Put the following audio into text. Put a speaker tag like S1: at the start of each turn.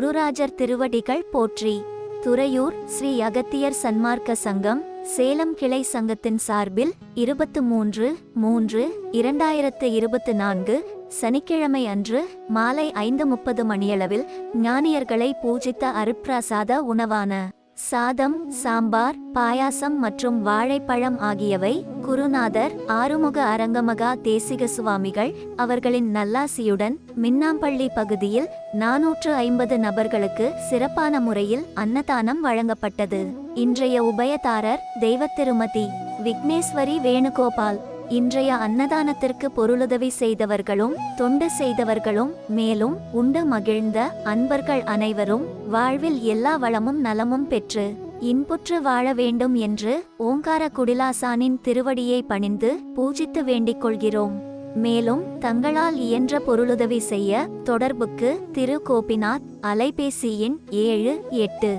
S1: குருராஜர் திருவடிகள் போற்றி. துறையூர் ஸ்ரீ அகத்தியர் சன்மார்க்க சங்கம் சேலம் கிளை சங்கத்தின் சார்பில் இருபத்து மூன்று மூன்று இரண்டாயிரத்து இருபத்து நான்கு சனிக்கிழமை அன்று மாலை ஐந்து முப்பது மணியளவில் ஞானியர்களை பூஜித்த அருட்பிரசாத உணவான சாதம் சாம்பார் பாயாசம் மற்றும் வாழைப்பழம் ஆகியவை குருநாதர் ஆறுமுக அரங்கமகா தேசிக சுவாமிகள் அவர்களின் நல்லாசியுடன் மின்னாம்பள்ளி பகுதியில் நாநூற்று ஐம்பது நபர்களுக்கு சிறப்பான முறையில் அன்னதானம் வழங்கப்பட்டது. இன்றைய உபயதாரர் தெய்வத்திருமதி விக்னேஸ்வரி வேணுகோபால். இன்றைய அன்னதானத்திற்கு பொருளுதவி செய்தவர்களும் தொண்டு செய்தவர்களும் மேலும் உண்டு மகிழ்ந்த அன்பர்கள் அனைவரும் வாழ்வில் எல்லா வளமும் நலமும் பெற்று இன்புற்று வாழ வேண்டும் என்று ஓங்கார குடிலாசானின் திருவடியை பணிந்து பூஜித்து வேண்டிக் கொள்கிறோம். மேலும் தங்களால் இயன்ற பொருளுதவி செய்ய தொடர்புக்கு திரு. கோபிநாத் அலைபேசி எண் ஏழு எட்டு